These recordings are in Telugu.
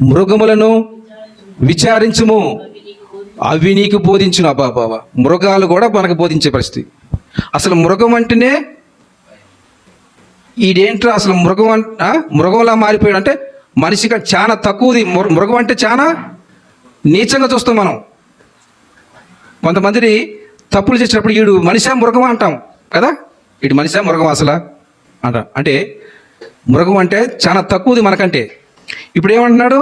మృగములను విచారించము. అవి నీకు బోధించును అబ్బా మృగాలు కూడా మనకు బోధించే పరిస్థితి. అసలు మృగం అంటేనే ఈడేంట్రా అసలు మృగం అన్- మృగంలా మారిపోయాడు అంటే మనిషిగా చాలా తక్కువది. మృగం అంటే చాలా నీచంగా చూస్తాం మనం. కొంతమంది తప్పులు చేసినప్పుడు వీడు మనిషా మృగం అంటాం కదా? వీడు మనిషా మృగం అసలు? అంట. అంటే మృగం అంటే చాలా తక్కువది మనకంటే. ఇప్పుడు ఏమంటున్నాడు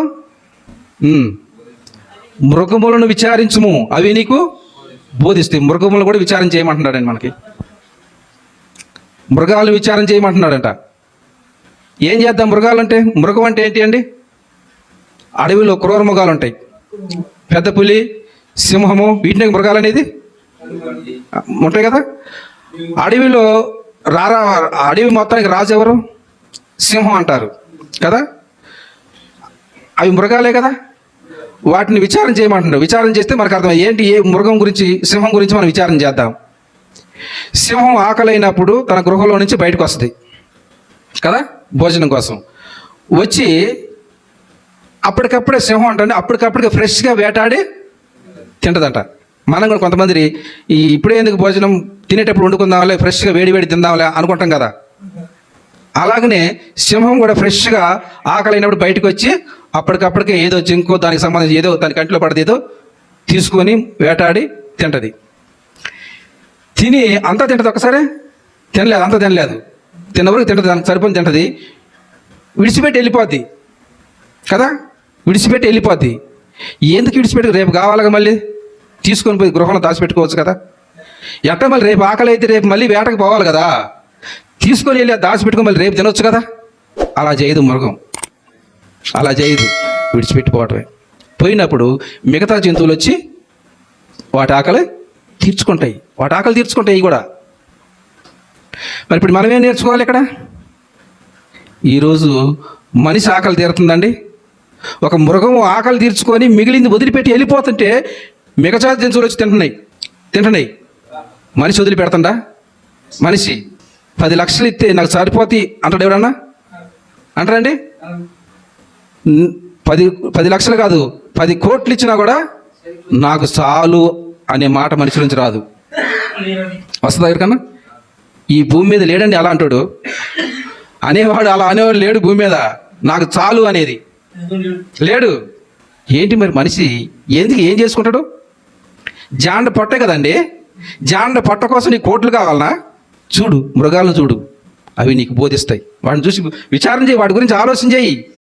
మృగములను విచారించుము. అవి నీకు బోధిస్తాయి మృగములు కూడా విచారం చేయమంటున్నాడండి మనకి. మృగాలను విచారం చేయమంటున్నాడంట. ఏం చేద్దాం మృగాలు అంటే మృగం అంటే ఏంటి అండి? అడవిలో క్రూర మృగాలు ఉంటాయి. పెద్ద పులి సింహము వీటిని మృగాలు అనేది ఉంటాయి కదా? అడవిలో రారా అడవి మొత్తానికి రాజు ఎవరు? సింహం అంటారు. కదా? అవి మృగాలే కదా? వాటిని విచారం చేయమంటున్నాడు విచారం చేస్తే మనకు అర్థం ఏంటి? ఏ మృగం గురించి సింహం గురించి మనం విచారం చేద్దాం. సింహం ఆకలైనప్పుడు తన గృహంలో నుంచి బయటకు వస్తుంది. కదా? భోజనం కోసం. వచ్చి అప్పటికప్పుడే సింహం అంటే అప్పటికప్పటికి ఫ్రెష్గా వేటాడి తింటదంట. మనం కూడా కొంతమంది ఈ ఇప్పుడే ఎందుకు భోజనం తినేటప్పుడు వండుకుందాంలే ఫ్రెష్గా వేడి వేడి తిందాంలే అనుకుంటాం కదా. అలాగనే సింహం కూడా ఫ్రెష్గా ఆకలైనప్పుడు బయటకు వచ్చి అప్పటికప్పటికే ఏదో జింకో దానికి సంబంధించి ఏదో దాని కంటిలో పడదేదో ఏదో తీసుకొని వేటాడి తింటది. తిని అంతా తింటది ఒకసారి తినలేదు అంతా తినలేదు. తిన్నవరకు తింటది దానికి సరిపోని తింటది. విడిచిపెట్టి వెళ్ళిపోద్ది. కదా? విడిచిపెట్టి వెళ్ళిపోద్ది. ఎందుకు విడిచిపెట్టి? రేపు కావాలిగా మళ్ళీ? తీసుకొని పోయి గృహంలో దాచిపెట్టుకోవచ్చు కదా. ఎట్ట మళ్ళీ రేపు ఆకలి అయితే రేపు మళ్ళీ వేటకు పోవాలి కదా. తీసుకొని వెళ్ళి దాచిపెట్టుకుని మళ్ళీ రేపు తినొచ్చు కదా? అలా చేయదు మృగం. అలా చేయదు విడిచిపెట్టిపోవటమే. పోయినప్పుడు మిగతా జంతువులు వచ్చి వాటి ఆకలి తీర్చుకుంటాయి. వాటి ఆకలి తీర్చుకుంటాయి కూడా. మరి ఇప్పుడు మనం ఏం నేర్చుకోవాలి ఇక్కడ? ఈరోజు మనిషి ఆకలి తీరుతుందండి. ఒక మృగం ఆకలి తీర్చుకొని మిగిలింది వదిలిపెట్టి వెళ్ళిపోతుంటే మిగతా జంతువులు వచ్చి తింటున్నాయి. తింటున్నాయి. మనిషి వదిలిపెడుతుందా? మనిషి. పది లక్షలు ఇస్తే నాకు సరిపోతాయి అంటాడు ఎవడన్నా అంటారండి? పది పది లక్షలు కాదు పది కోట్లు ఇచ్చినా కూడా నాకు చాలు అనే మాట మనిషి నుంచి రాదు. వస్తుందా ఎవరికన్నా? ఈ భూమి మీద లేడండి అలా అంటాడు. అనేవాడు అలా అనేవాడు లేడు భూమి మీద. నాకు చాలు అనేది. లేడు. ఏంటి మరి మనిషి? ఎందుకు ఏం చేసుకుంటాడు? జాండ పొట్టే కదండి. జాండ పొట్ట కోసం నీ కోట్లు కావాలనా? చూడు మృగాలను చూడు అవి నీకు బోధిస్తాయి. వాడిని చూసి విచారం చేయి వాటి గురించి ఆలోచన చేయి.